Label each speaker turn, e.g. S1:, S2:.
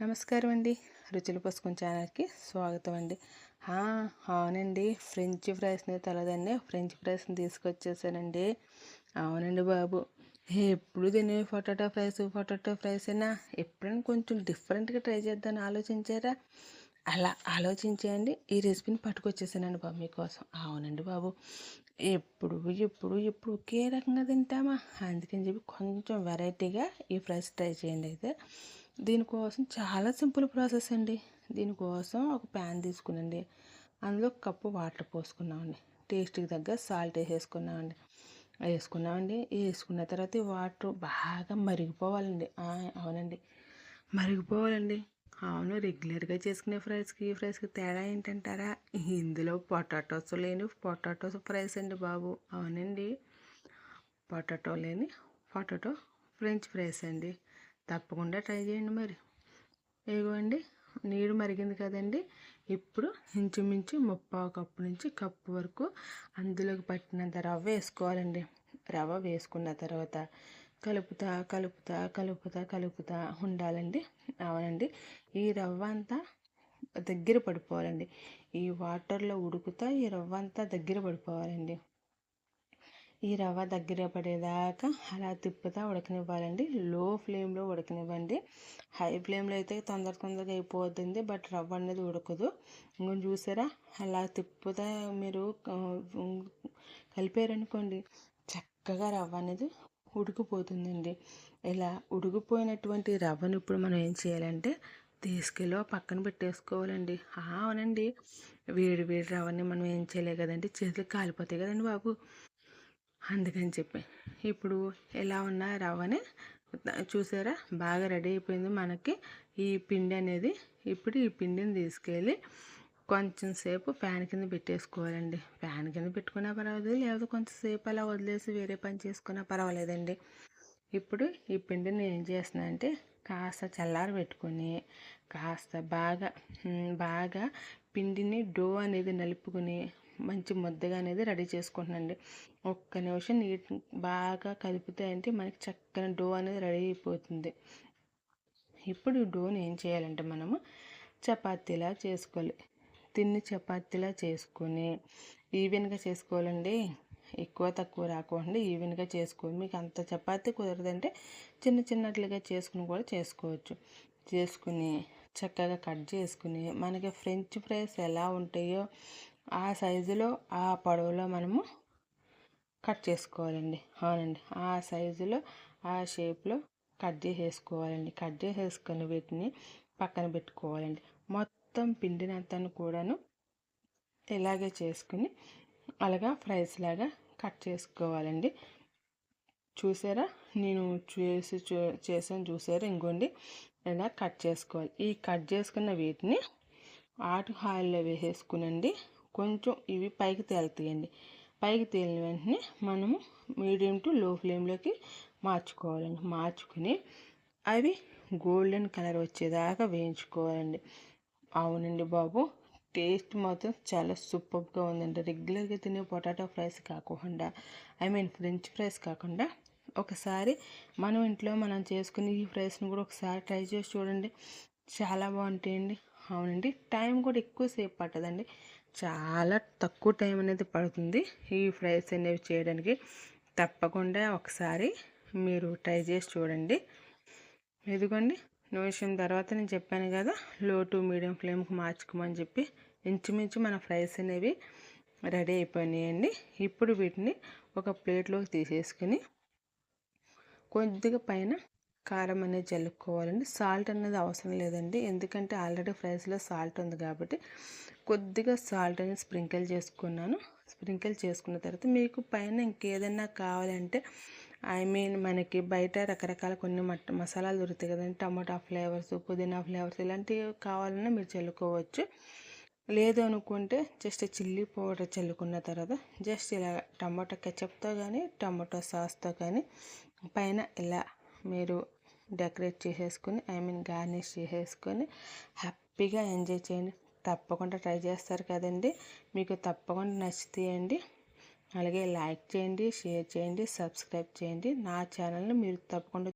S1: నమస్కారం అండి. రుచులు పసుకుని ఛానల్కి స్వాగతం అండి. అవునండి. ఫ్రెంచ్ ఫ్రైస్ని తలదండి ఫ్రెంచ్ ఫ్రైస్ని తీసుకొచ్చేసానండి. అవునండి బాబు. ఎప్పుడు తినే పొటాటో ఫ్రైస్ పొటాటో ఫ్రైస్ అయినా ఎప్పుడైనా కొంచెం డిఫరెంట్గా ట్రై చేద్దామని ఆలోచించారా? అలా ఆలోచించేయండి. ఈ రెసిపీని పట్టుకొచ్చేసానండి బాబు మీకోసం. అవునండి బాబు. ఎప్పుడు ఎప్పుడు ఎప్పుడు ఒకే రకంగా తింటామా? అందుకని చెప్పి కొంచెం వెరైటీగా ఈ ఫ్రైస్ ట్రై చేయండి అయితే. దీనికోసం చాలా సింపుల్ ప్రాసెస్ అండి. దీనికోసం ఒక ప్యాన్ తీసుకునండి. అందులో కప్పు వాటర్ పోసుకున్నామండి. టేస్ట్కి తగ్గ సాల్ట్ వేసేసుకున్నామండి. వేసుకున్నామండి. వేసుకున్న తర్వాత వాటర్ బాగా మరిగిపోవాలండి. అవునండి. మరిగిపోవాలండి. అవును రెగ్యులర్గా చేసుకునే ఫ్రైస్కి ఈ ఫ్రైస్కి తేడా ఏంటంటారా? ఇందులో పొటాటోస్ లేని పొటాటోస్ ఫ్రైస్ అండి బాబు. అవునండి. పొటాటో లేని పొటాటో ఫ్రెంచ్ ఫ్రైస్ అండి. తప్పకుండా ట్రై చేయండి మరి. ఇదిగోండి నీరు మరిగింది కదండి. ఇప్పుడు ఇంచుమించు ముప్పావు కప్పు నుంచి కప్పు వరకు అందులోకి పట్టినంత రవ్వ వేసుకోవాలండి. రవ్వ వేసుకున్న తర్వాత కలుపుతా కలుపుతా కలుపుతా కలుపుతా ఉండాలండి. అవునండి. ఈ రవ్వ అంతా దగ్గర పడిపోవాలండి. ఈ వాటర్లో ఉడుకుతా ఈ రవ్వ అంతా దగ్గర పడిపోవాలండి. ఈ రవ్వ దగ్గర పడేదాకా అలా తిప్పుతా ఉడకనివ్వాలండి. లో ఫ్లేమ్లో ఉడకనివ్వండి. హై ఫ్లేమ్లో అయితే తొందర తొందరగా అయిపోతుంది బట్ రవ్వ అనేది ఉడకదు. ఇంకొని చూసారా? అలా తిప్పుతా మీరు కలిపారనుకోండి చక్కగా రవ్వ అనేది ఉడికిపోతుందండి. ఇలా ఉడికిపోయినటువంటి రవ్వను ఇప్పుడు మనం ఏం చేయాలంటే తీసుకెళ్ళి పక్కన పెట్టేసుకోవాలండి. అవునండి. వేడి వేడి రవ్వని మనం ఏం చేయలేదు కదండి. చేతులు కాలిపోతాయి కదండి బాబు. అందుకని చెప్పి. ఇప్పుడు ఎలా ఉన్న రవ్వని చూసారా? బాగా రెడీ అయిపోయింది మనకి. ఈ పిండి అనేది ఇప్పుడు ఈ పిండిని తీసుకెళ్ళి కొంచెం సేపు ఫ్యాన్ కింద పెట్టేసుకోవాలండి. ఫ్యాన్ కింద పెట్టుకున్నా పర్వాలేదు లేకపోతే కొంచెం సేపు అలా వదిలేసి వేరే పని చేసుకున్నా పర్వాలేదండి. ఇప్పుడు ఈ పిండిని ఏం చేస్తున్నా అంటే కాస్త చల్లారి పెట్టుకొని కాస్త బాగా బాగా పిండిని డో అనేది నలుపుకొని మంచి ముద్దగా అనేది రెడీ చేసుకుంటున్నాండి ఒక్క నిమిషం నీట్ బాగా కలిపితే అంటే మనకి చక్కని డో అనేది రెడీ అయిపోతుంది. ఇప్పుడు డోని ఏం చేయాలంటే మనము చపాతీలా చేసుకోవాలి. తిన్ని చపాతీలా చేసుకొని ఈవెన్గా చేసుకోవాలండి. ఎక్కువ తక్కువ రాకుండా ఈవెన్గా చేసుకోవాలి. మీకు అంత చపాతీ కుదరదంటే చిన్న చిన్నట్లుగా చేసుకుని కూడా చేసుకోవచ్చు. చేసుకుని చక్కగా కట్ చేసుకుని మనకి ఫ్రెంచ్ ఫ్రైస్ ఎలా ఉంటాయో ఆ సైజులో ఆ పొడవులో మనము కట్ చేసుకోవాలండి. అవునండి. ఆ సైజులో ఆ షేప్లో కట్ చేసేసుకోవాలండి. కట్ చేసేసుకొని వీటిని పక్కన పెట్టుకోవాలండి. మొత్తం పిండినంతను కూడాను ఇలాగే చేసుకుని అలాగా ఫ్రైస్ లాగా కట్ చేసుకోవాలండి. చూసారా? నేను చేసి చేసాను చూసారా? ఇంకోండి ఇలా కట్ చేసుకోవాలి. ఈ కట్ చేసుకున్న వీటిని ఆటు హాయిల్లో వేసేసుకునండి. కొంచెం ఇవి పైకి తేలుతాయండి. పైకి తేలిన వెంటనే మనము మీడియం టు లో ఫ్లేమ్లోకి మార్చుకోవాలండి. మార్చుకుని అవి గోల్డెన్ కలర్ వచ్చేదాకా వేయించుకోవాలండి. అవునండి బాబు టేస్ట్ మాత్రం చాలా సూపర్గా ఉందండి. రెగ్యులర్గా తినే పొటాటో ఫ్రైస్ కాకుండా ఐ మీన్ ఫ్రెంచ్ ఫ్రైస్ కాకుండా ఒకసారి మనం ఇంట్లో మనం చేసుకుని ఈ ఫ్రైస్ని కూడా ఒకసారి ట్రై చేసి చూడండి. చాలా బాగుంటాయండి. అవునండి టైం కూడా ఎక్కువసేపు పట్టదండి. చాలా తక్కువ టైం అనేది పడుతుంది ఈ ఫ్రైస్ అనేవి చేయడానికి. తప్పకుండా ఒకసారి మీరు ట్రై చేసి చూడండి. ఎదుగోండి నిమిషం తర్వాత నేను చెప్పాను కదా లో టు మీడియం ఫ్లేమ్కి మార్చుకోమని చెప్పి ఇంచుమించు మన ఫ్రైస్ అనేవి రెడీ అయిపోయినాయండి. ఇప్పుడు వీటిని ఒక ప్లేట్లోకి తీసేసుకుని కొద్దిగా పైన కారం అనేది చల్లుకోవాలండి సాల్ట్ అనేది అవసరం లేదండి. ఎందుకంటే ఆల్రెడీ ఫ్రైస్లో సాల్ట్ ఉంది కాబట్టి కొద్దిగా సాల్ట్ అనేది స్ప్రింకిల్ చేసుకున్నాను. స్ప్రింకిల్ చేసుకున్న తర్వాత మీకు పైన ఇంకేదైనా కావాలంటే ఐ మీన్ మనకి బయట రకరకాల కొన్ని మట్ మసాలాలు దొరుకుతాయి కదండి. టమాటా ఫ్లేవర్స్ పుదీనా ఫ్లేవర్స్ ఇలాంటివి కావాలన్నా మీరు చల్లుకోవచ్చు. లేదు అనుకుంటే జస్ట్ చిల్లీ పౌడర్ చల్లుకున్న తర్వాత జస్ట్ ఇలా టమాటో కెచప్తో కానీ టమాటో సాస్తో కానీ పైన ఇలా మీరు డెకరేట్ చేసేసుకొని ఐ మీన్ గార్నిష్ చేసేసుకొని హ్యాపీగా ఎంజాయ్ చేయండి. తప్పకుండా ట్రై చేస్తారు కదండి. మీకు తప్పకుండా నచ్చుతాయండి అలాగే లైక్ చేయండి షేర్ చేయండి సబ్స్క్రైబ్ చేయండి. నా ఛానల్ని మీరు తప్పకుండా